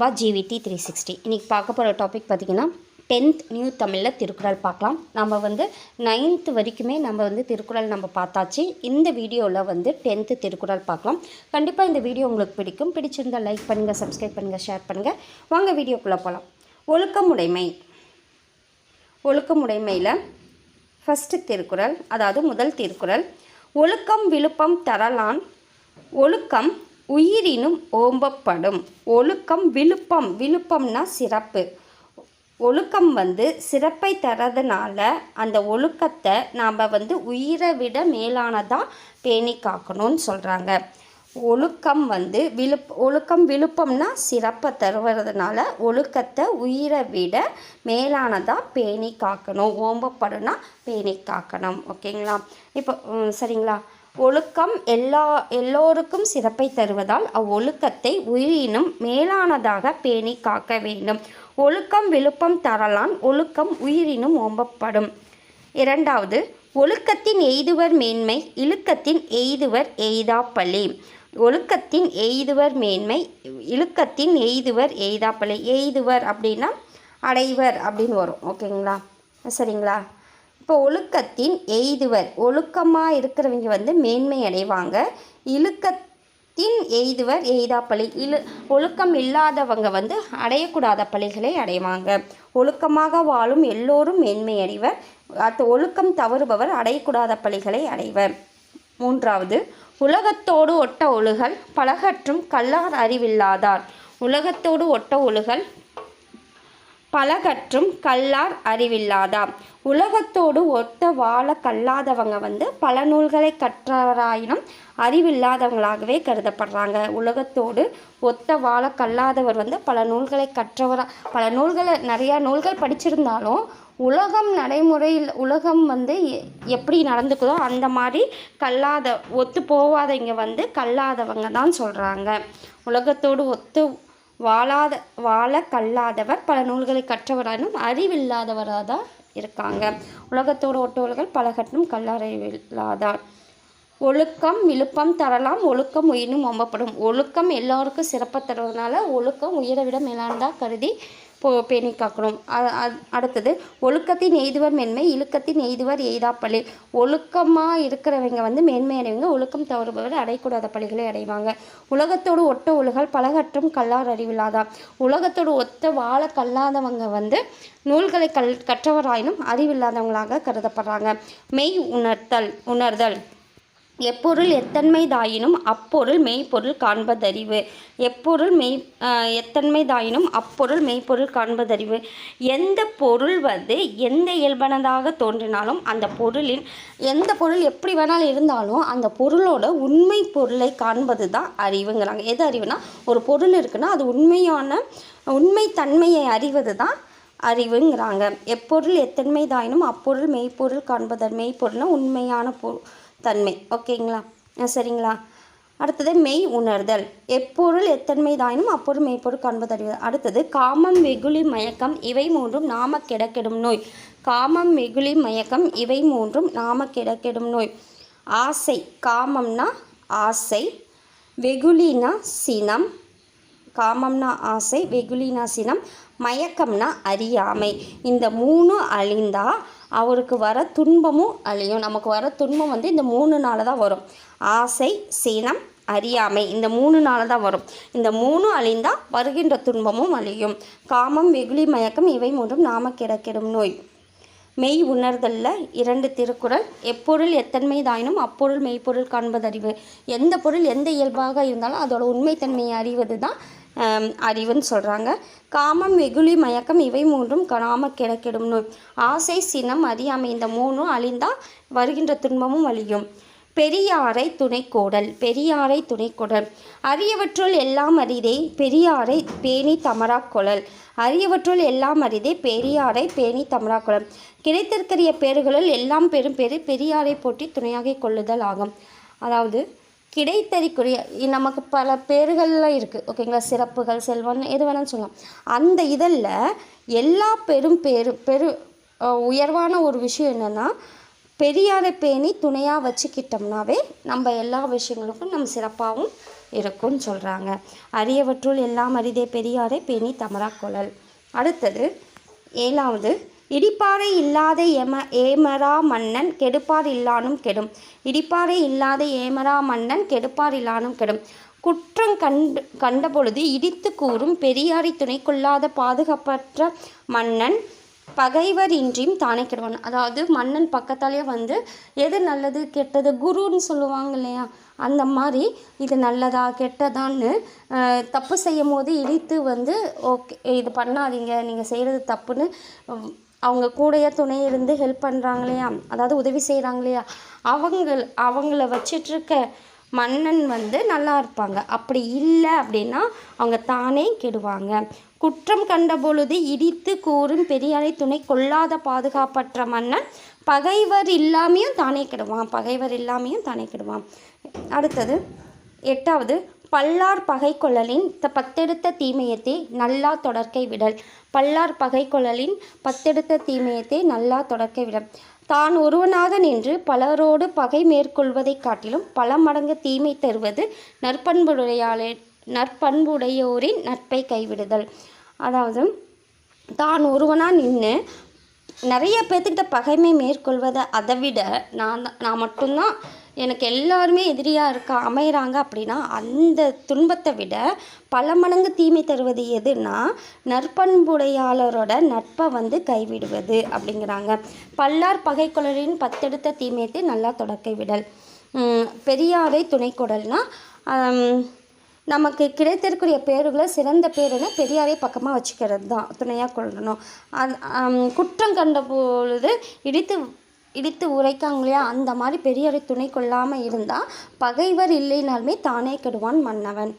பா ஜிவிடி three sixty இன்றைக்கி பார்க்க போகிற டாபிக் பார்த்திங்கன்னா டென்த் நியூ தமிழில் திருக்குறள் பார்க்கலாம். நம்ம வந்து நைன்த்து வரைக்குமே நம்ம வந்து திருக்குறள் நம்ம பார்த்தாச்சு. இந்த வீடியோவில் வந்து டென்த்து திருக்குறள் பார்க்கலாம். கண்டிப்பாக இந்த வீடியோ உங்களுக்கு பிடிக்கும். பிடிச்சிருந்தால் லைக் பண்ணுங்கள் சப்ஸ்கிரைப் பண்ணுங்கள் ஷேர் பண்ணுங்கள் வாங்க வீடியோக்குள்ளே போகலாம் ஒழுக்கமுடைமை. ஒழுக்கமுடைமையில் ஃபஸ்ட்டு திருக்குறள் அதாவது முதல் திருக்குறள். ஒழுக்கம் விழுப்பம் தரலான். ஒழுக்கம் உயிரினும் ஓம்பப்படும். ஒழுக்கம் விழுப்பம். விழுப்பம்னா சிறப்பு. ஒழுக்கம் வந்து சிறப்பை தரதுனால அந்த ஒழுக்கத்தை நாம் வந்து உயிரை விட மேலானதாக பேணி காக்கணும்னு சொல்கிறாங்க ஒழுக்கம் வந்து விழுப் ஒழுக்கம் விழுப்பம்னா சிறப்பை தருவதுனால ஒழுக்கத்தை உயிரை விட மேலானதாக பேணி காக்கணும். ஓம்பப்படுனா பேணி காக்கணும். ஓகேங்களா? இப்போ சரிங்களா? ஒழுக்கம் எல்லா எல்லோருக்கும் சிறப்பை தருவதால் அவ்வொழுக்கத்தை உயிரினும் மேலானதாக பேணி காக்க வேண்டும். ஒழுக்கம் விழுப்பம் தரலான் ஒழுக்கம் உயிரினும் ஓம்பப்படும். இரண்டாவது ஒழுக்கத்தின் எய்துவர் மேன்மை இழுக்கத்தின் எய்துவர் எய்தாப்பள்ளி. ஒழுக்கத்தின் எய்துவர் மேன்மை இழுக்கத்தின் எய்துவர் எய்தாப்பள்ளி. எய்துவர் அப்படின்னா அடைவர் அப்படின்னு வரும். ஓகேங்களா? சரிங்களா? இப்போ ஒழுக்கத்தின் எய்துவர். ஒழுக்கமாக இருக்கிறவங்க வந்து மேன்மை அடைவாங்க. இழுக்கத்தின் எய்துவர் எய்தா பழி இழு ஒழுக்கம் இல்லாதவங்க வந்து அடையக்கூடாத பள்ளிகளை அடைவாங்க. ஒழுக்கமாக வாழும் எல்லோரும் மேன்மை அடைவர். அடுத்து ஒழுக்கம் தவறுபவர் அடையக்கூடாத பள்ளிகளை அடைவர். மூன்றாவது உலகத்தோடு ஒட்ட ஒழுகல் பலகற்றும் கல்லார் அறிவில்லாதார். உலகத்தோடு ஒட்ட ஒழுகல் பலகற்றும் கல்லார் அறிவில்லாதாம் உலகத்தோடு ஒத்த வாழ கல்லாதவங்க வந்து பல நூல்களை கற்றவராயினும் அறிவில்லாதவங்களாகவே கருதப்படுறாங்க. உலகத்தோடு ஒத்த வாழ கல்லாதவர் வந்து பல நூல்களை கற்றவராக பல நூல்களை நிறையா நூல்கள் படிச்சிருந்தாலும் உலகம் நடைமுறையில் உலகம் வந்து எப்படி நடந்துக்குதோ அந்த மாதிரி கல்லாத ஒத்து போகாதவங்க வந்து கல்லாதவங்க தான் சொல்கிறாங்க உலகத்தோடு ஒத்து வாழாத வாழ கல்லாதவர் பல நூல்களை கற்றவரானும் அறிவில்லாதவராக தான் இருக்காங்க. உலகத்தோடு ஒட்டவர்கள் பலகட்டும் கல்லறிவில்லாதார். ஒழுக்கம் விழுப்பம் தரலாம் ஒழுக்கம் உயிரினும் ஒம்பப்படும். ஒழுக்கம் எல்லாருக்கும் சிறப்பாக தருவதனால ஒழுக்கம் உயிரை விட மேலானதாக கருதி போ பேணி காக்கணும். அடுத்தது ஒழுக்கத்தின் எய்துவர் மேன்மை இழுக்கத்தின் எய்துவர் எய்தாப்பள்ளி. ஒழுக்கமாக இருக்கிறவங்க வந்து மேன்மை அடைவங்க ஒழுக்கம் தவறுபவர் அடையக்கூடாத பள்ளிகளை அடைவாங்க. உலகத்தோடு ஒட்ட ஒழுகல் பலகற்றும் கல்லார் அறிவில்லாதா? உலகத்தோடு ஒத்த வாழ கல்லாதவங்க வந்து நூல்களை கல் கற்றவராயினும் அறிவில்லாதவங்களாக கருதப்படுறாங்க. மெய் உணர்த்தல் உணர்தல். எப்பொருள் எத்தன்மைதாயினும் அப்பொருள் மெய்ப்பொருள் காண்பதறிவு. எப்பொருள் மெய் எத்தன்மைதாயினும் அப்பொருள் மெய்ப்பொருள் காண்பதறிவு. எந்த பொருள் வந்து எந்த இயல்பானதாக தோன்றினாலும் அந்த பொருளின் எந்த பொருள் எப்படி வேணாலும் இருந்தாலும் அந்த பொருளோட உண்மை பொருளை காண்பது தான் அறிவுங்கிறாங்க. எது அறிவுனா ஒரு பொருள் இருக்குன்னா அது உண்மையான உண்மை தன்மையை அறிவது தான் அறிவுங்கிறாங்க. எப்பொருள் எத்தன்மைதாயினும் அப்பொருள் மெய்ப்பொருள் காண்பதர் மெய்ப்பொருள்னா உண்மையான பொ தன்மை. ஓகேங்களா? சரிங்களா? அடுத்தது மெய் உணர்தல். எப்பொருள் எத்தன்மை தாயினும் அப்பொருள் மெய்ப்பொருள் காண்பதறிவு அடுத்தது காமம் வெகுளி மயக்கம் இவை மூன்றும் நாம கிடக்கெடும் நோய். காமம் வெகுளி மயக்கம் இவை மூன்றும் நாம கிடக்கெடும் நோய். ஆசை காமம்னா ஆசை வெகுளினா சினம் காமம்னா ஆசை வெகுளினா சினம் மயக்கம்னா அறியாமை. இந்த மூணு அழிந்தால் அவருக்கு வர துன்பமும் அழியும். நமக்கு வர துன்பம் வந்து இந்த மூணு நாள் தான் வரும். ஆசை சினம் அறியாமை. இந்த மூணு நாள் தான் வரும். இந்த மூணு அழிந்தால் வருகின்ற துன்பமும் அழியும். காமம் வெகுளி மயக்கம் இவை மூன்றும் நாம கிடக்கிடும் நோய். மெய் உணர்தலில் இரண்டு திருக்குறள். எப்பொருள் எத்தன்மைதாயினும் அப்பொருள் மெய்ப்பொருள் காண்பது அறிவு எந்த பொருள் எந்த இயல்பாக இருந்தாலும் அதோட உண்மைத்தன்மையை அறிவது தான் அறிவுன்னு சொல்கிறாங்க காமம் வெகுளி மயக்கம் இவை மூன்றும் காம கிடக்கிடும் நோய் ஆசை சினம் அறியாமை இந்த மூணும் அழிந்தால் வருகின்ற துன்பமும் அழியும். பெரியாரை துணைக்கோடல் பெரியாரை துணைக்கோடல். அரியவற்றுள் எல்லாம் அறிதே பெரியாரை பேணி தமராக்கொழல் அரியவற்றுள் எல்லாம் அறிதே பெரியாரை பேணி தமராக்கொழல் கிடைத்திருக்கிற பேறுகளுள் எல்லாம் பெரும் பேரு பெரியாரை போட்டி துணையாக கொள்ளுதல் ஆகும். அதாவது கிடைத்தறிக்குரிய நமக்கு பல பேர்கள்லாம் இருக்குது ஓகேங்களா? சிறப்புகள் செல்வம் எது வேணாலும் சொல்லலாம். அந்த இதழில் எல்லா பெரும் பேரு பெரு உயர்வான ஒரு விஷயம் என்னென்னா பெரியாரை பேணி துணையாக வச்சுக்கிட்டோம்னாவே நம்ம எல்லா விஷயங்களுக்கும் நம்ம சிறப்பாகவும் இருக்கும்னு சொல்கிறாங்க அரியவற்றுள் எல்லாம் அரிதே பெரியாரை பேணி தமராக்குழல் அடுத்தது ஏழாவது இடிப்பாறை இல்லாத ஏம ஏமரா மன்னன் கெடுப்பார் இல்லானும் கெடும். இடிப்பாறை இல்லாத ஏமரா மன்னன் கெடுப்பார் இல்லானும் கெடும். குற்றம் கண்டு கண்டபொழுது இடித்து கூறும் பெரியாரை துணை கொள்ளாத பாதுகாப்பற்ற மன்னன் பகைவர் இன்றியும் தானே கெடுவான். அதாவது மன்னன் பக்கத்தாலே வந்து எது நல்லது கெட்டது? குருன்னு சொல்லுவாங்க இல்லையா? அந்த மாதிரி இது நல்லதா கெட்டதான்னு தப்பு செய்யும் போது இடித்து வந்து ஓகே இது பண்ணாதீங்க நீங்கள் செய்கிறது தப்புன்னு அவங்க கூடயே துணை இருந்து ஹெல்ப் பண்ணுறாங்க இல்லையா அதாவது உதவி செய்கிறாங்க இல்லையா அவங்க அவங்கள வச்சிட்ருக்க மன்னன் வந்து நல்லா இருப்பாங்க. அப்படி இல்லை அப்படின்னா அவங்க தானே கெடுவாங்க. குற்றம் கண்ட பொழுது இடித்து கூறும் பெரியாரை துணை கொள்ளாத பாதுகாப்பற்ற மன்னன் பகைவர் இல்லாமையும் தானே கெடுவான். பகைவர் இல்லாமையும் தானே கெடுவான். அடுத்தது எட்டாவது பல்லார் பகை கொள்ளலின் பத்தெடுத்த தீமையத்தை நல்லா தொடர்க்கை விடல். பல்லார் பகை கொள்ளலின் பத்தெடுத்த தீமையத்தை நல்லா தொடர்க்கை விடல். தான் ஒருவனாக நின்று பலரோடு பகை மேற்கொள்வதைக் காட்டிலும் பல மடங்கு தீமை தருவது நற்பண்புடையாளே நற்பண்புடையோரின் நட்பை கைவிடுதல். அதாவது தான் ஒருவனாக நின்று நிறைய பேர்த்துக்கிட்ட பகைமை மேற்கொள்வதை அதை விட நான் தான் நான் மட்டும்தான் எனக்கு எல்லாருமே எதிரியாக இருக்க அமைகிறாங்க அப்படின்னா அந்த துன்பத்தை விட பல மடங்கு தீமை தருவது எதுனா நற்பண்புடையாளரோட நட்பை வந்து கைவிடுவது அப்படிங்கிறாங்க. பல்லார் பகைக்கொளரின் பத்தெடுத்த தீமையத்தை நல்லா தொடக்க விடல். பெரியாரை துணை கொடல்னா நமக்கு கிடைத்திருக்கிற பேருகளை சிறந்த பேருன்னு பெரியாரை பக்கமாக வச்சுக்கிறது தான் துணையாக கொள்ளணும் அது குற்றம் கண்ட பொழுது இடித்து இடித்து உரைக்காங்க இல்லையா? அந்த மாதிரி பெரியாரை துணை கொள்ளாமல் இருந்தால் பகைவர் இல்லைனாலுமே தானே கெடுவான் மன்னவன்.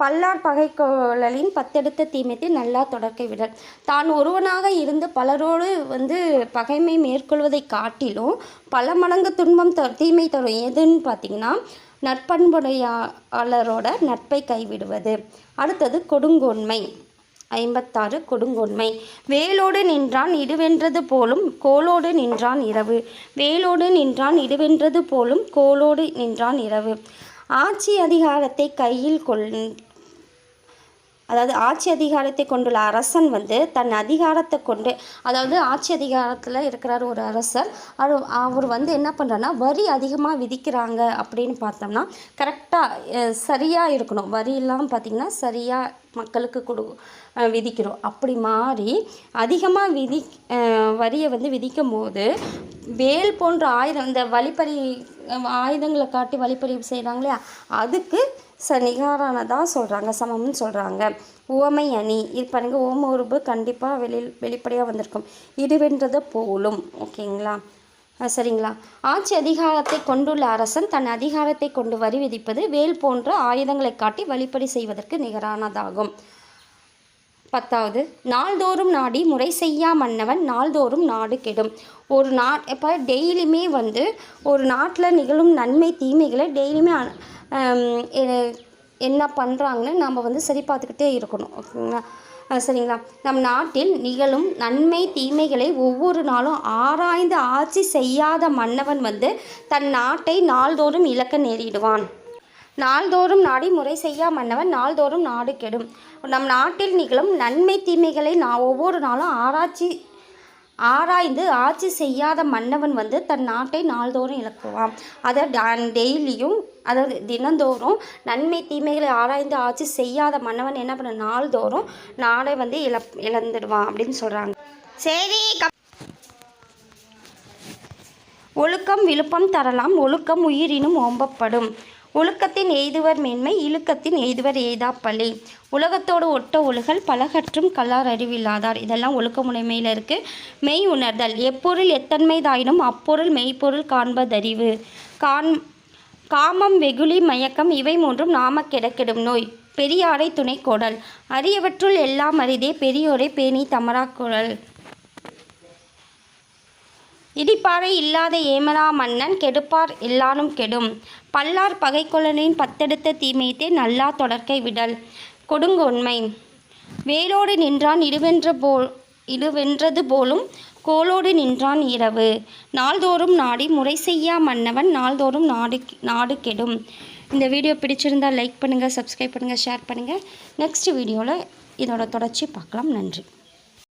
பல்லார் பகைக்கோளலின் பத்தெடுத்த தீமைத்தை நல்லா தொடர்க்கை விடல். தான் ஒருவனாக இருந்து பலரோடு வந்து பகைமை மேற்கொள்வதை காட்டிலும் பல மடங்கு துன்பம் த தீமை தரும். எதுன்னு பார்த்தீங்கன்னா நற்பண்புடையாளரோட நட்பை கைவிடுவது. அடுத்தது கொடுங்கோன்மை. ஐம்பத்தாறு கொடுங்கோன்மை. வேலோடு நின்றான் இடுவென்றது போலும் கோலோடு நின்றான் இரவு. வேலோடு நின்றான் இடுவென்றது போலும் கோலோடு நின்றான் இரவு. ஆட்சி அதிகாரத்தை கையில் கொள் அதாவது ஆட்சி அதிகாரத்தை கொண்டுள்ள அரசன் வந்து தன் அதிகாரத்தை கொண்டு அதாவது ஆட்சி அதிகாரத்தில் இருக்கிறார் ஒரு அரசர். அவர் அவர் வந்து என்ன பண்ணுறாருன்னா வரி அதிகமாக விதிக்கிறாங்க அப்படின்னு பார்த்தோம்னா கரெக்டாக சரியாக இருக்கணும். வரியெல்லாம் பார்த்திங்கன்னா சரியாக மக்களுக்கு கொடு விதிக்கிறோம். அப்படி மாறி அதிகமாக விதி வரியை வந்து விதிக்கும் போது வேல் போன்ற ஆயுதம் இந்த வழிப்பறி ஆயுதங்களை காட்டி வழிப்பறி செய்கிறாங்க இல்லையா? அதுக்கு ச நிகரானதாக சொல்கிறாங்க சமம்னு சொல்கிறாங்க உவமை அணி. இது பாருங்கள் ஓம உருபு கண்டிப்பாக வெளி வெளிப்படையாக வந்திருக்கும். இதுவென்றது போலும் ஓகேங்களா? சரிங்களா. ஆட்சி அதிகாரத்தை கொண்டுள்ள அரசன் தன் அதிகாரத்தை கொண்டு வரி விதிப்பது வேல் போன்ற ஆயுதங்களை காட்டி வழிப்படி செய்வதற்கு நிகரானதாகும். பத்தாவது நாள்தோறும் நாடி முறை செய்யா மன்னவன் நாள்தோறும் நாடு கெடும். ஒரு நா இப்போ டெய்லியுமே வந்து ஒரு நாட்டில் நிகழும் நன்மை தீமைகளை டெய்லியுமே என்ன பண்ணுறாங்கன்னு நம்ம வந்து சரி பார்த்துக்கிட்டே இருக்கணும் ஓகேங்களா. சரிங்களா. நம் நாட்டில் நிகழும் நன்மை தீமைகளை ஒவ்வொரு நாளும் ஆராய்ந்து ஆட்சி செய்யாத மன்னவன் வந்து தன் நாட்டை நாள்தோறும் இழக்க நேரிடுவான். நாள்தோறும் நாடி முறை செய்யா மன்னவன் நாள்தோறும் நாடு கெடும். நம் நாட்டில் நிகழும் நன்மை தீமைகளை நான் ஒவ்வொரு நாளும் ஆராய்ச்சி ஆராய்ந்து ஆட்சி செய்யாத மன்னவன் வந்து தன் நாட்டை நாள்தோறும் இழக்குவான். அதை டெய்லியும் அதாவது தினந்தோறும் நன்மை தீமைகளை ஆராய்ந்து ஆட்சி செய்யாத மன்னவன் என்ன பண்ண நாள்தோறும் நாளை வந்து இழப் இழந்துடுவான் அப்படின்னு சொல்கிறாங்க சரி ஒழுக்கம் விழுப்பம் தரலாம் ஒழுக்கம் உயிரினும் ஓம்பப்படும். ஒழுக்கத்தின் எய்துவர் மேன்மை இழுக்கத்தின் எய்துவர் எய்தாப்பள்ளி உலகத்தோடு ஒட்ட ஒழுகல் பலகற்றும் கல்லார் அறிவில்லாதார். இதெல்லாம் ஒழுக்கமுடைமையில் இருக்குது மெய் உணர்தல். எப்பொருள் எத்தன்மைதாயினும் அப்பொருள் மெய்ப்பொருள் காண்பதறிவு. காண் காமம் வெகுளி மயக்கம் இவை மூன்றும் நாம கெடக்கெடும் நோய். பெரியாரை துணை கோடல். அரியவற்றுள் எல்லாம் அரிதே பெரியோரை பேணி தமரா தமராக்குழல் இடிப்பாறை இல்லாத ஏமனா மன்னன் கெடுப்பார் எல்லாரும் கெடும். பல்லார் பகைக்கொள்ளனின் பத்தெடுத்த தீமையத்தை நல்லா தொடர்க்கை விடல். கொடுங்கொண்மை வேலோடு நின்றான் இடுவென்ற போ இடுவென்றது போலும் கோலோடு நின்றான் இரவு. நாள்தோறும் நாடி முறை செய்யா மன்னவன் நாள்தோறும் நாடு நாடு கெடும். இந்த வீடியோ பிடிச்சிருந்தால் லைக் பண்ணுங்கள் சப்ஸ்கிரைப் பண்ணுங்கள் ஷேர் பண்ணுங்கள் நெக்ஸ்ட் வீடியோவில் இதோட தொடர்ச்சி பார்க்கலாம். நன்றி.